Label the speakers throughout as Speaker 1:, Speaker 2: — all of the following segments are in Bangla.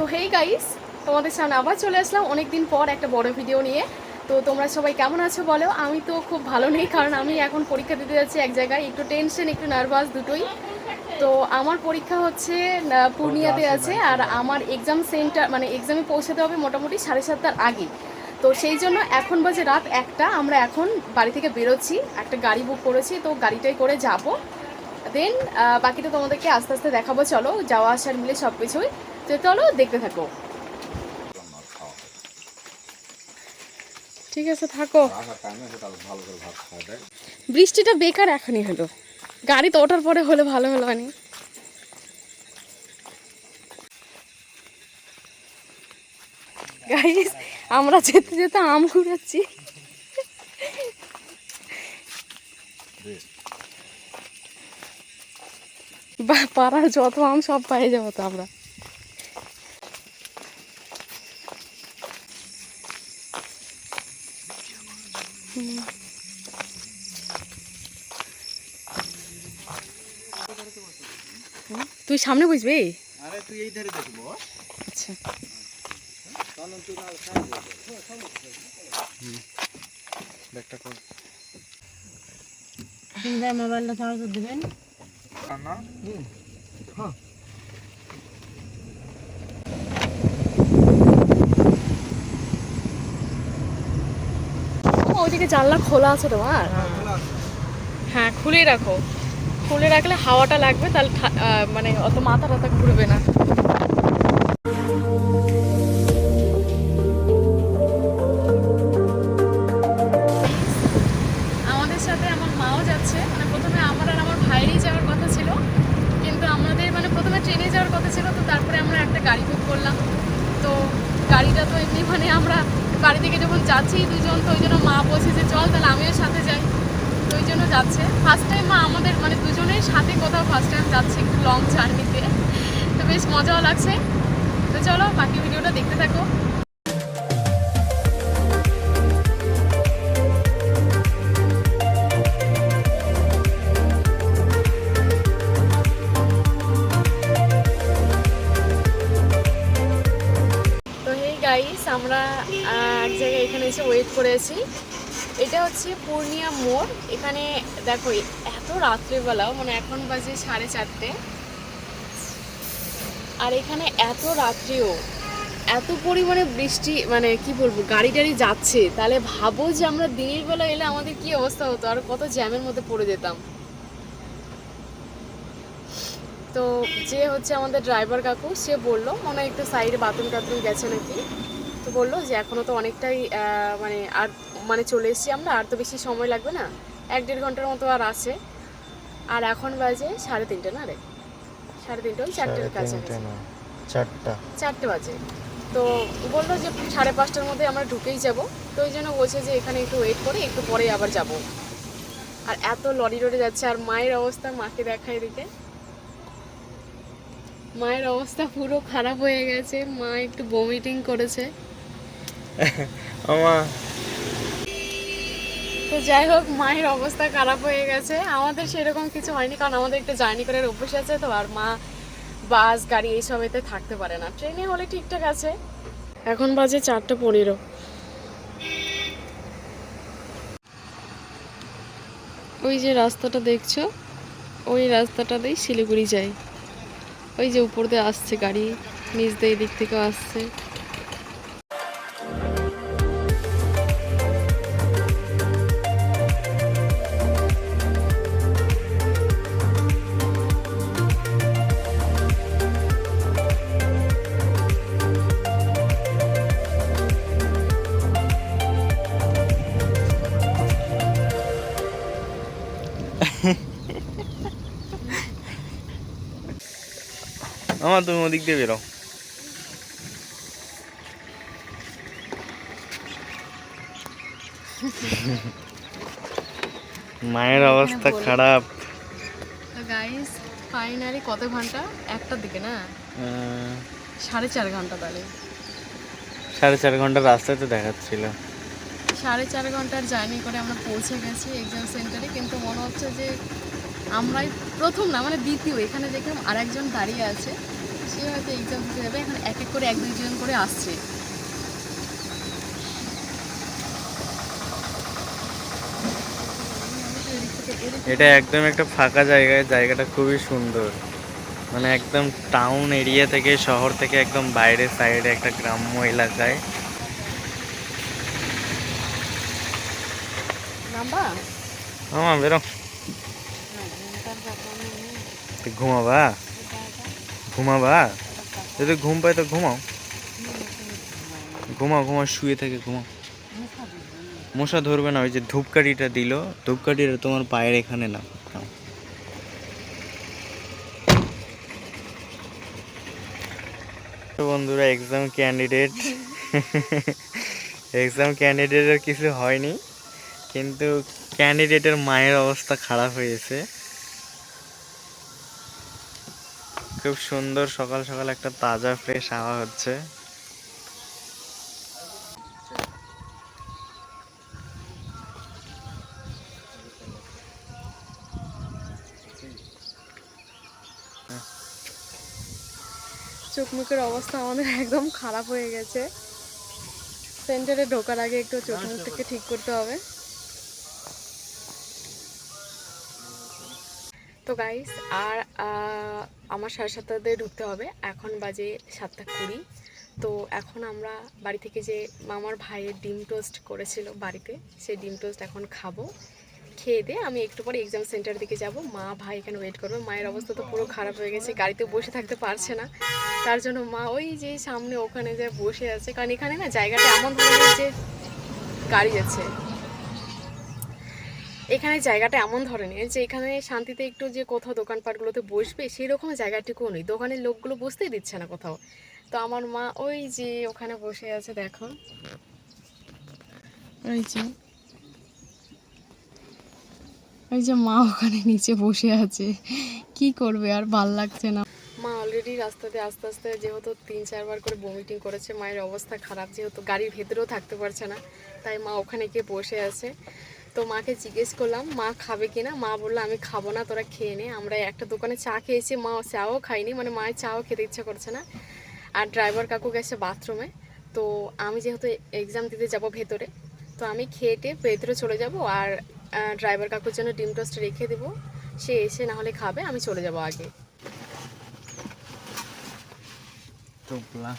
Speaker 1: তো হেই গাইস তোমাদের সামনে আবার চলে আসলাম অনেক দিন পর একটা বড় ভিডিও নিয়ে। তো তোমরা সবাই কেমন আছো বলো? আমি তো খুব ভালো নেই কারণ আমি এখন পরীক্ষা দিতে যাচ্ছি এক জায়গায়। একটু টেনশন একটু নার্ভাস দুটোই। তো আমার পরীক্ষা হচ্ছে পূর্ণিয়াতে আছে আর আমার এক্সাম সেন্টার মানে এক্সামে পৌঁছাতে হবে মোটামুটি সাড়ে সাতটার আগে। তো সেই জন্য এখন বাজে রাত একটা আমরা এখন বাড়ি থেকে বেরোচ্ছি একটা গাড়ি বুক করেছি তো গাড়িটাই করে যাব। দেন বাকিটা তোমাদেরকে আস্তে আস্তে দেখাবো চলো যাওয়া আসার মিলে সব কিছুই তো চলো, দেখতে থাকো। ঠিক আছে, থাকো। বৃষ্টিটা বেকার এখনই হলো। গাড়ি তো ওঠার পরে হলে ভালো হলো গাইস আমরা যেতে যেতে আম ঘুরাচ্ছি। পাড়ার যত আম সব পেয়ে যাব তো আমরা। তুই সামনে বুঝবি
Speaker 2: আরে তুই এই ধারে দেখব
Speaker 1: আচ্ছা।
Speaker 2: ব্যাগটা কর।
Speaker 3: মোবাইলটা চার্জ দেবেন।
Speaker 2: না
Speaker 1: ও, ওইদিকে জানলা খোলা আছে তোমার? হ্যাঁ খুলে রাখো। খুলে রাখলে হাওয়াটা লাগবে, তাহলে মানে অত মাথা টাথা ঘুরবে না। আমাদের সাথে আমার মাও যাচ্ছে। মানে প্রথমে আমার আর আমার ভাইয়েরই যাওয়ার কথা ছিল। কিন্তু আমাদের মানে প্রথমে ট্রেনে যাওয়ার কথা ছিল, তো তারপরে আমরা একটা গাড়ি বুক করলাম। তো গাড়িটা তো এমনি মানে আমরা বাড়ি থেকে যখন যাচ্ছি দুজন, তো ওই জন্য মা বলছে যে চল তাহলে আমিও সাথে যাই। তো ওই জন্য যাচ্ছে। ফার্স্ট টাইম মা আমাদের মানে দুজনের সাথে কোথাও ফার্স্ট টাইম যাচ্ছে একটু লং জার্নিতে তো। বেশ মজাও লাগছে। তো চলো বাকি ভিডিওটা দেখতে থাকো। এসে ওয়েট করে আছি এটা হচ্ছে পূর্ণিয়া মোড়। এখানে দেখো, এত রাত্রেবেলাও মানে এখন বাজে সাড়ে চারটে। আর এখানে এত রাত্রেও, এত পরিমাণে বৃষ্টি মানে কি বলব গাড়ি টাড়ি যাচ্ছে। তাহলে ভাবো যে আমরা দিনের বেলা এলে আমাদের কি অবস্থা হতো, আর কত জ্যামের মধ্যে পড়ে যেতাম। তো যে হচ্ছে আমাদের ড্রাইভার কাকু, সে বলল, মনে হয় একটু সাইডে বাথরুম টাথরুম গেছে নাকি? বলল যে এখনও তো অনেকটাই মানে আর মানে চলে এসেছি আমরা আর তো বেশি সময় লাগবে না। এক দেড় ঘণ্টার মতো আর আছে। আর এখন বাজে সাড়ে তিনটে না রে? সাড়ে তিনটে ওই চারটের কাছে
Speaker 2: চারটা।
Speaker 1: চারটে বাজে। তো বলল যে সাড়ে পাঁচটার মধ্যে আমরা ঢুকেই যাব। তো ওই জন্য বলছে যে এখানে একটু ওয়েট করে একটু পরে আবার যাব। আর এত লরি রোডে যাচ্ছে আর মায়ের অবস্থা মাকে দেখা এদিকে মায়ের অবস্থা পুরো খারাপ হয়ে গেছে। মা একটু বমিটিং করেছে। তো যাই হোক, মায়ের অবস্থা খারাপ হয়ে গেছে। আমাদের সেরকম কিছু হয়নি, কারণ আমাদের একটা জার্নি করার অভ্যাস আছে, তো আর মা, বাস, গাড়ি এইসব এতে থাকতে পারে না। ট্রেনে হলে ঠিকঠাক আছে। এখন বাজে চারটে পনেরো। ওই যে রাস্তাটা দেখছ? ওই রাস্তাটা দিয়ে শিলিগুড়ি যায় ওই যে উপর দিয়ে আসছে গাড়ি, নিচ দিয়ে দিক থেকেও আসছে।
Speaker 4: তুমি ওদিক দিয়ে বেরো। মায়ের অবস্থা খারাপ।
Speaker 1: তো গাইস ফাইনালি কত ঘণ্টা? একটার দিকে না? সাড়ে চার ঘণ্টা তাহলে।
Speaker 4: সাড়ে চার ঘণ্টা রাস্তায় তো দেখাচ্ছিল।
Speaker 1: সাড়ে চার ঘণ্টার জার্নি করে আমরা পৌঁছে গেছি এক্সাম সেন্টারে কিন্তু মনে হচ্ছে যে আমরাই প্রথম না মানে দ্বিতীয়। এখানে দেখলাম আরেকজন দাঁড়িয়ে আছে। সে হয়তো এক্সাম দিতে যাবে এখানে এক এক করে করে এক দুইজন করে আসছে।
Speaker 4: এটা একদম একটা ফাঁকা জায়গায় জায়গাটা খুবই সুন্দর। মানে একদম টাউন এরিয়া থেকে শহর থেকে একদম বাইরের সাইডে একটা গ্রাম্য এলাকায়।
Speaker 1: নাম্বা
Speaker 4: বেরো। তুই ঘুমাবা? ঘুমাবা? যদি ঘুম পায় তো ঘুমাও। ঘুমাও ঘুমাও, শুয়ে থেকে ঘুমাও। মশা ধরবে না, ওই যে ধূপকাঠিটা দিল, ধূপকাঠিটা তোমার পায়ের এখানে না। বন্ধুরা এক্সাম ক্যান্ডিডেট এক্সাম ক্যান্ডিডেটের কিছু হয়নি, কিন্তু ক্যান্ডিডেটের মায়ের অবস্থা খারাপ হয়েছে। খুব সুন্দর সকাল সকাল একটা তাজা ফ্রেশ হাওয়া হচ্ছে।
Speaker 1: চোখ মুখের অবস্থা আমাদের একদম খারাপ হয়ে গেছে। সেন্টারে ঢোকার আগে একটু চোখ মুখটাকে ঠিক করতে হবে। তো গাইস আর আমার সাড়ে সাতটাতে ঢুকতে হবে। এখন বাজে সাতটা কুড়ি। তো এখন আমরা বাড়ি থেকে যে মামার ভাইয়ের ডিম টোস্ট করেছিল বাড়িতে, সেই ডিম টোস্ট এখন খাব। খেয়ে দিয়ে আমি একটু পরে এক্সাম সেন্টার দিকে যাব। মা, ভাই এখানে ওয়েট করবে। মায়ের অবস্থা তো পুরো খারাপ হয়ে গেছে, গাড়িতে বসে থাকতে পারছে না। তার জন্য মা ওই যে সামনে ওখানে যে বসে আছে, কারণ এখানে না জায়গাটা এমন ধরনের যে গাড়ি আছে এখানে জায়গাটা এমন ধরনের যে এখানে শান্তিতে একটু যে কোথাও দোকানপাটগুলোতে বসবে সেই রকম জায়গাটুকুও নেই। দোকানের লোকগুলো বসতেই দিচ্ছে না কোথাও। তো আমার মা ওই যে ওখানে বসে আছে দেখো। ওই যে। ওই যে মা ওখানে নিচে বসে আছে। কি করবে? আর ভালো লাগছে না। মা অলরেডি রাস্তাতে আস্তে আস্তে যেহেতু তিন চারবার করে বমিটিং করেছে মায়ের অবস্থা খারাপ যেহেতু গাড়ির ভেতরেও থাকতে পারছে না তাই মা ওখানে গিয়ে বসে আছে। তো মাকে জিজ্ঞেস করলাম মা খাবে কিনা? মা বলল আমি খাব না তোরা খেয়ে নে। আমরা একটা দোকানে চা খেয়েছি মা চাও খাইনি মানে মায়ের চাও খেতে ইচ্ছা করছে না। আর ড্রাইভার কাকু গেছে বাথরুমে তো আমি যেহেতু এক্সাম দিতে যাব ভেতরে তো আমি খেয়ে খেয়েটে ভেতরে চলে যাব আর ড্রাইভার কাকুর জন্য ডিম টোস্ট রেখে দেবো। সে এসে না হলে খাবে আমি চলে যাব আগে।
Speaker 4: টোপলা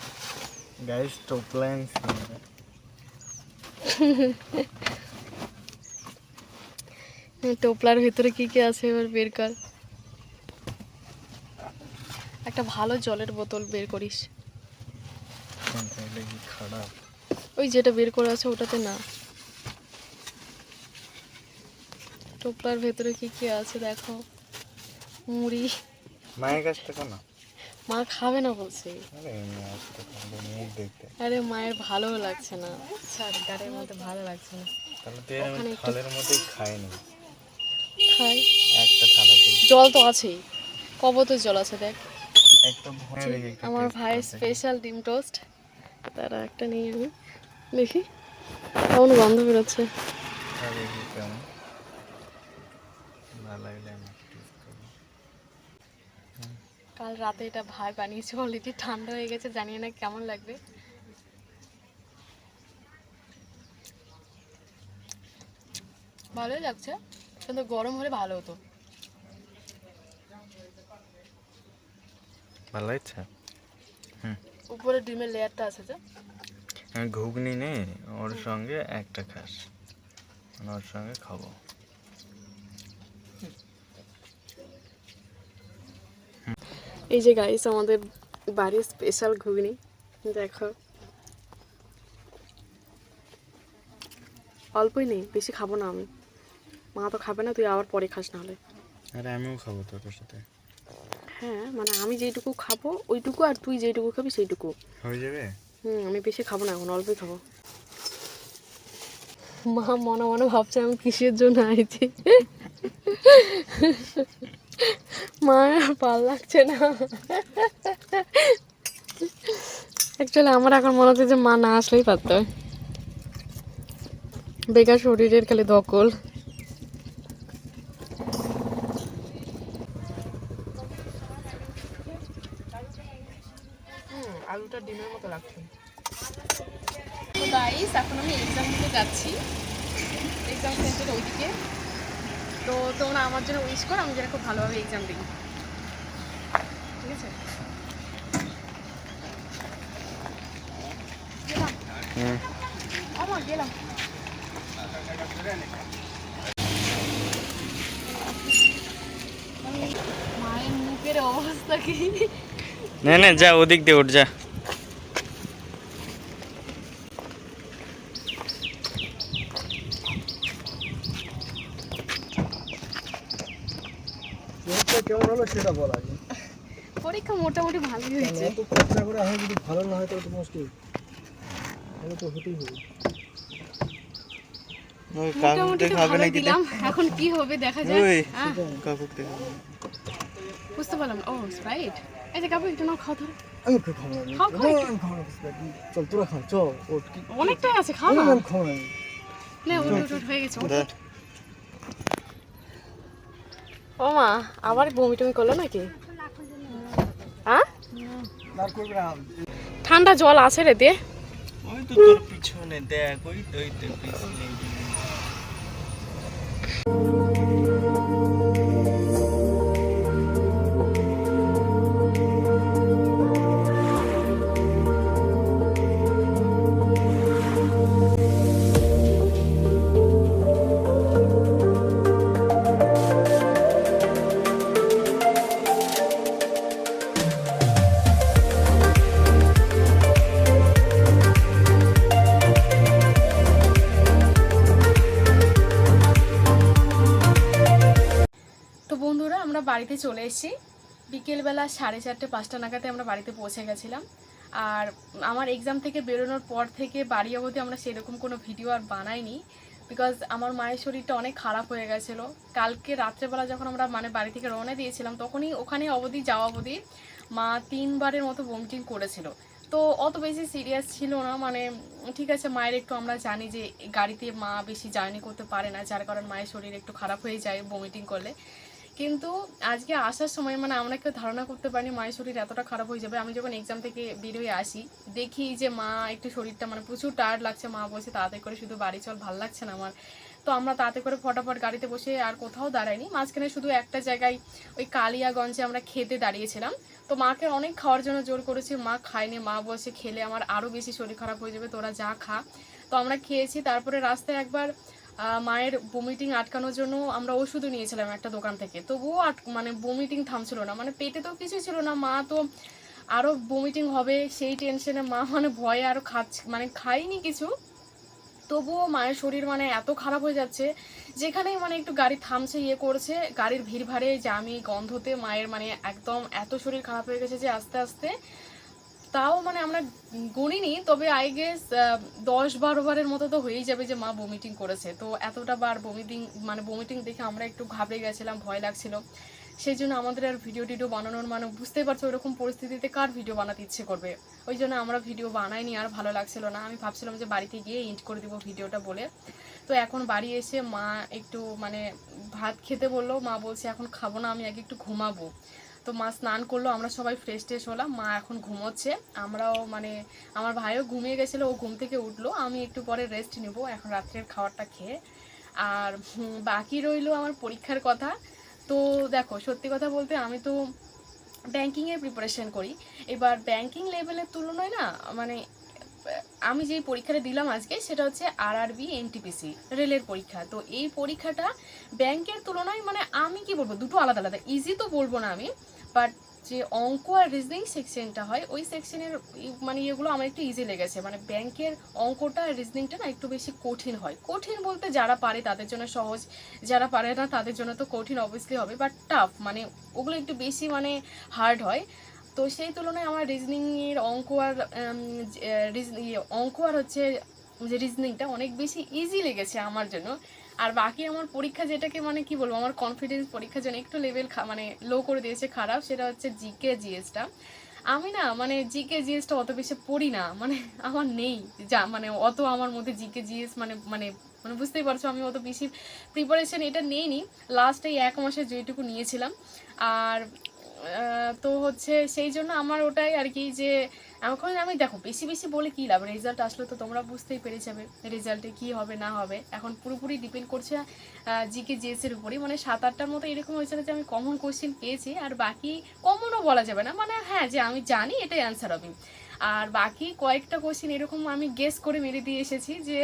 Speaker 4: গাইস টোপলা।
Speaker 1: টোপলার ভিতরে কি কি আছে এবার বের কর। একটা ভালো জলের বোতল বের করিস।
Speaker 4: খারাপ।
Speaker 1: ওই যেটা বের করে আছে ওটাতে না। টোপলার ভেতরে কি কি আছে দেখো। মুড়ি।
Speaker 4: মায়ের কাছ থেকে না?
Speaker 1: মা খাবে না বলছে।
Speaker 4: আরে
Speaker 1: মায়ের ভালো লাগছে না। ছাড় গাড়ির মধ্যে ভালো লাগছে না।
Speaker 4: তাহলে মধ্যেই খাইনি।
Speaker 1: খাই।
Speaker 4: একটা থালাতেই
Speaker 1: জল তো আছেই। কবতো জল আছে দেখ।
Speaker 4: একটা ভরে রেখে
Speaker 1: আমার ভাইয়ের স্পেশাল ডিম টোস্ট তারা একটা নিয়ে আমি দেখি কেমন গন্ধ বেরোচ্ছে। কাল রাতে এটা ভাই বানিয়েছে অলরেডি ঠান্ডা হয়ে গেছে জানি না কেমন লাগবে। ভালোই লাগছে। কিন্তু গরম হলে ভালো হতো।
Speaker 4: ভালো লাগছে?
Speaker 1: উপরে ডিমের লেয়ারটা আছে যে
Speaker 4: ঘুগনি নেই ওর সঙ্গে একটা খাস। মানে ওর সঙ্গে খাব।
Speaker 1: এই যে গাইস আমাদের বাড়ির স্পেশাল ঘুগনি দেখো। অল্পই নেই বেশি খাব না আমি। মা তো খাবে না তুই আবার পরে খাস না হলে
Speaker 4: আরে আমিও খাব তোর সাথে।
Speaker 1: হ্যাঁ মানে আমি যেইটুকু খাব ওইটুকু আর তুই যেইটুকু খাবি সেইটুকু।
Speaker 4: হয়ে যাবে?
Speaker 1: হুম আমি বেশি খাব না এখন অল্পই খাব। মা মনে মনে ভাবছে আমি কিসের জন্য আইছি। মা ভালো লাগছে না। অ্যাকচুয়ালি আমার এখন মনে হচ্ছে যে মা না আসলেই পারতো। বেকার শরীরের খালি দখল। মতো লাগছে। তো গাইস এখন আমি এক্সাম দিতে যাচ্ছি। এক্সাম সেন্টার ওইদিকে। তো তোমরা আমার জন্য উইশ করো আমি যেন খুব ভালোভাবে এক্সাম দিই। ঠিক আছে? আমার গেলাম। মায়ের মুখের অবস্থা কি?
Speaker 4: না না যা ওদিক দিয়ে উঠ যা।
Speaker 2: কেমন হলো সেটা বল আগে।
Speaker 1: পরীক্ষা মোটামুটি ভালোই হয়েছে।
Speaker 2: এত খরচা করে হয় যদি ভালো না হয় তাহলে তো মুশকিল। তাহলে তো হতেই হবে।
Speaker 1: মোটামুটি দিলাম। এখন কি হবে দেখা যাক। বুঝতে পারলাম। ও স্প্রাইট এই যে কাপড় একটু নাও খাও ধরো
Speaker 2: আমি একটু খাব
Speaker 1: খাও, খাও।
Speaker 2: আমি চল তোরা খা চল
Speaker 1: অনেকটাই আছে খাও না।
Speaker 2: আমি খাব না?
Speaker 1: ওট ওট, ওট হয়ে গেছে ও মা, আবার বমি টমি করল নাকি? হ্যাঁ ঠান্ডা জল আছে রে দে।
Speaker 4: ওই তো পিছনে, দেখ ওই তো পিছনে।
Speaker 1: বাড়িতে চলে এসেছি। বিকেলবেলা সাড়ে চারটে, পাঁচটা নাগাদে আমরা বাড়িতে পৌঁছে গেছিলাম। আর আমার এক্সাম থেকে বেরোনোর পর থেকে বাড়ি অবধি আমরা সেরকম কোনো ভিডিও আর বানাইনি। বিকজ আমার মায়ের শরীরটা অনেক খারাপ হয়ে গেছিল। কালকে রাত্রেবেলা যখন আমরা মানে বাড়ি থেকে রওনা দিয়েছিলাম, তখনই ওখানে অবধি, যাওয়া অবধি মা তিনবারের মতো ভমিটিং করেছিল। তো অত বেশি সিরিয়াস ছিল না। মানে ঠিক আছে, মায়ের একটু আমরা জানি যে গাড়িতে মা বেশি জার্নি করতে পারে না, যার কারণ মায়ের শরীর একটু খারাপ হয়ে যায় ভমিটিং করলে। কিন্তু আজকে আসার সময় মানে আমরা কেউ ধারণা করতে পারিনি, মায়ের শরীর এতটা খারাপ হয়ে যাবে। আমি যখন এক্সাম থেকে বের হয়ে আসি, দেখি যে মা একটু শরীরটা মানে প্রচুর টায়ার্ড লাগছে, মা বলছে তাড়াতাড়ি করে শুধু বাড়ি চল, ভালো লাগছে না আমার। তো আমরা তাতে করে ফটাফট গাড়িতে বসে আর কোথাও দাঁড়াইনি। মাঝখানে শুধু একটা জায়গায় ওই কালিয়াগঞ্জে আমরা খেতে দাঁড়িয়েছিলাম। তো মাকে অনেক খাওয়ার জন্য জোর করেছি, মা খায়নি, মা বলছে খেলে আমার আরও বেশি শরীর খারাপ হয়ে যাবে, তোরা যা খা। তো আমরা খেয়েছি, তারপরে রাস্তায় একবার মায়ের বমিটিং আটকানোর জন্য আমরা ওষুধও নিয়েছিলাম একটা দোকান থেকে। তবুও আট মানে বমিটিং থামছিল না। মানে পেটে তো কিছু ছিল না। মা তো আরও বমিটিং হবে, সেই টেনশনে মা মানে ভয়ে আরও খাচ্ছে মানে খাইনি কিছু। তবুও মায়ের শরীর মানে এত খারাপ হয়ে যাচ্ছে, যেখানেই মানে একটু গাড়ি থামছে ইয়ে করছে, গাড়ির ভিড় ভাড়ে, জামি, গন্ধতে মায়ের মানে একদম এত শরীর খারাপ হয়ে গেছে যে আস্তে আস্তে তাও মানে আমরা গুনিনি তবে আই গেস দশ বারো বারের মতো তো হয়েই যাবে যে মা বমিটিং করেছে। তো এতটা বার বমিটিং মানে বমিটিং দেখে আমরা একটু ঘাবড়ে গেছিলাম, ভয় লাগছিল। সেই জন্য আমাদের আর ভিডিও টিডিও বানানোর মানে বুঝতেই পারছ ওরকম পরিস্থিতিতে কার ভিডিও বানাতে ইচ্ছে করবে? ওই জন্য আমরা ভিডিও বানাইনি, আর ভালো লাগছিল না। আমি ভাবছিলাম যে বাড়িতে গিয়ে ইন্ট করে দিব ভিডিওটা বলে। তো এখন বাড়ি এসে মা একটু মানে ভাত খেতে বলল, মা বলছে এখন খাব না, আমি আগে একটু ঘুমাবো। তো মা স্নান করল, আমরা সবাই ফ্রেশ ট্রেশ হলাম, মা এখন ঘুমোচ্ছে। আমরাও মানে আমার ভাইও ঘুমিয়ে গেছিল, ও ঘুম থেকে উঠল, আমি একটু পরে রেস্ট নেব, এখন রাত্রের খাবারটা খেয়ে। আর বাকি রইল আমার পরীক্ষার কথা। তো দেখো, সত্যি কথা বলতে আমি তো ব্যাংকিংয়ের প্রিপারেশন করি। এবার ব্যাংকিং লেভেলের তুলনায় না মানে আমি যেই পরীক্ষাটা দিলাম আজকে, সেটা হচ্ছে আর আরআরবি এনটিপিসি রেলের পরীক্ষা। তো এই পরীক্ষাটা ব্যাংকের তুলনায় মানে আমি কি বলব, দুটো আলাদা আলাদা। ইজি তো বলব না আমি বাট যে অঙ্ক আর রিজনিং সেকশনটা হয়, ওই সেকশনের মানে ইয়েগুলো আমার একটু ইজি লেগেছে। মানে ব্যাংকের অঙ্কটা আর রিজনিংটা না একটু বেশি কঠিন হয়। কঠিন বলতে যারা পারে তাদের জন্য সহজ, যারা পারে না তাদের জন্য তো কঠিন অবভিয়াসলি হবে বাট টাফ মানে ওগুলো একটু বেশি মানে হার্ড হয়। তো সেই তুলনায় আমার রিজনিংয়ের অঙ্ক আর ইয়ে, অঙ্ক আর হচ্ছে যে রিজনিংটা অনেক বেশি ইজি লেগেছে আমার জন্য। আর বাকি আমার পরীক্ষা যেটাকে মানে কি বলব আমার কনফিডেন্স পরীক্ষার জন্য একটু লেভেল মানে লো করে দিয়েছে খারাপ সেটা হচ্ছে জিকে জিএসটা আমি না মানে জিকে জিএসটা অত বেশি পড়ি না মানে আমার নেই যা মানে অত আমার মধ্যে জিকে জিএস মানে মানে মানে বুঝতেই পারছ আমি অত বেশি প্রিপারেশন এটা নেইনি। লাস্ট এই এক মাসে যেটুকু নিয়েছিলাম। আর তো হচ্ছে সেই জন্য আমার ওটাই আর কি যে এখন আমি দেখো, বেশি বেশি বলে কী লাভ? রেজাল্ট আসলে তো তোমরা বুঝতেই পেরে যাবে রেজাল্টে কী হবে, না হবে। এখন পুরোপুরি ডিপেন্ড করছে জিকে জিএসের উপরই। মানে সাত, আটটার মতো এরকম হয়েছিল যে আমি কমন কোশ্চেন পেয়েছি, আর বাকি কমনও বলা যাবে না। মানে হ্যাঁ যে আমি জানি এটাই অ্যান্সার হবে। আর বাকি কয়েকটা কোশ্চেন এরকম আমি গেস করে মেরে দিয়ে এসেছি যে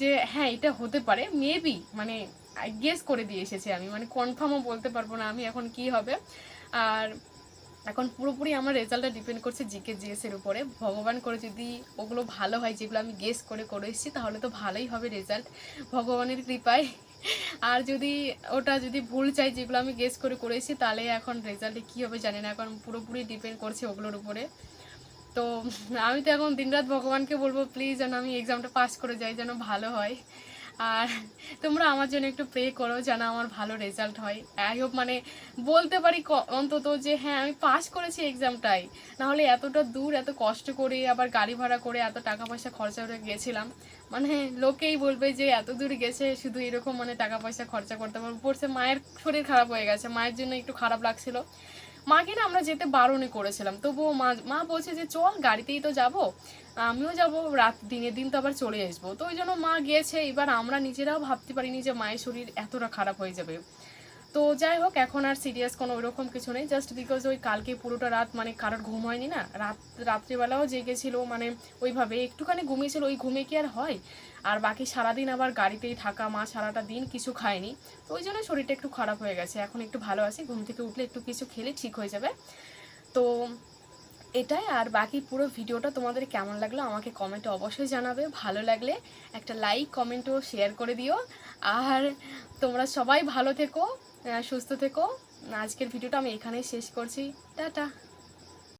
Speaker 1: যে হ্যাঁ এটা হতে পারে। মেবি মানে গেস করে দিয়ে এসেছি আমি। মানে কনফার্মও বলতে পারব না আমি এখন কি হবে। আর এখন পুরোপুরি আমার রেজাল্টটা ডিপেন্ড করছে জিকে, জিএস এর উপরে। ভগবান করে যদি ওগুলো ভালো হয়, যেগুলো আমি গেস করে করে এসেছি, তাহলে তো ভালোই হবে রেজাল্ট ভগবানের কৃপায়। আর যদি ওটা যদি ভুল চাই, যেগুলো আমি গেস করে করে এসেছি, তাহলে এখন রেজাল্টে কী হবে জানি না। এখন পুরোপুরি ডিপেন্ড করছে ওগুলোর উপরে। তো আমি তো এখন দিনরাত ভগবানকে বলব প্লিজ যেন আমি এক্সামটা পাস করে যাই, যেন ভালো হয়। আর তোমরা আমার জন্য একটু প্রে করো যেন আমার ভালো রেজাল্ট হয়। আই হোপ মানে বলতে পারি অন্তত যে হ্যাঁ আমি পাস করেছি এক্সামটাই নাহলে এতটা দূর, এত কষ্ট করে আবার গাড়ি ভাড়া করে এত টাকা পয়সা খরচা করে গেছিলাম। মানে লোকেই বলবে যে এত দূর গেছে, শুধু এরকম মানে টাকা পয়সা খরচা করতে পারব। পড়ছে মায়ের শরীর খারাপ হয়ে গেছে, মায়ের জন্য একটু খারাপ লাগছিল। মাকে না আমরা যেতে বারণই করেছিলাম। তবুও মা মা বলছে যে চল গাড়িতেই তো যাব। আমিও যাব, রাত, দিনের দিন তো আবার চলে আসব। তো ওই জন্য মা গিয়েছে, এবার আমরা নিজেরাও ভাবতে পারিনি যে মায়ের শরীর এতটা খারাপ হয়ে যাবে। তো যাই হোক, এখন আর সিরিয়াস কোনো ওরকম কিছু নেই জাস্ট বিকজ ওই কালকে পুরোটা রাত মানে কারোর ঘুম হয়নি না, রাত, রাত্রিবেলাও জেগেছিল মানে ওইভাবে একটুখানি ঘুমিয়েছিল, ওই ঘুমে কি আর হয়? আর বাকি সারাদিন আবার গাড়িতেই থাকা, মা সারাটা দিন কিছু খায়নি, তো ওই জন্য শরীরটা একটু খারাপ হয়ে গেছে। এখন একটু ভালো আছে, ঘুম থেকে উঠলে একটু কিছু খেলে ঠিক হয়ে যাবে। তো এটাই, আর বাকি পুরো ভিডিওটা তোমাদের কেমন লাগল আমাকে কমেন্টে অবশ্যই জানাবে। ভালো লাগলে একটা লাইক কমেন্টও শেয়ার করে দিও। আর তোমরা সবাই ভালো থেকো সুস্থ থেকো। আজকের ভিডিওটা আমি এখানেই শেষ করছি। টাটা।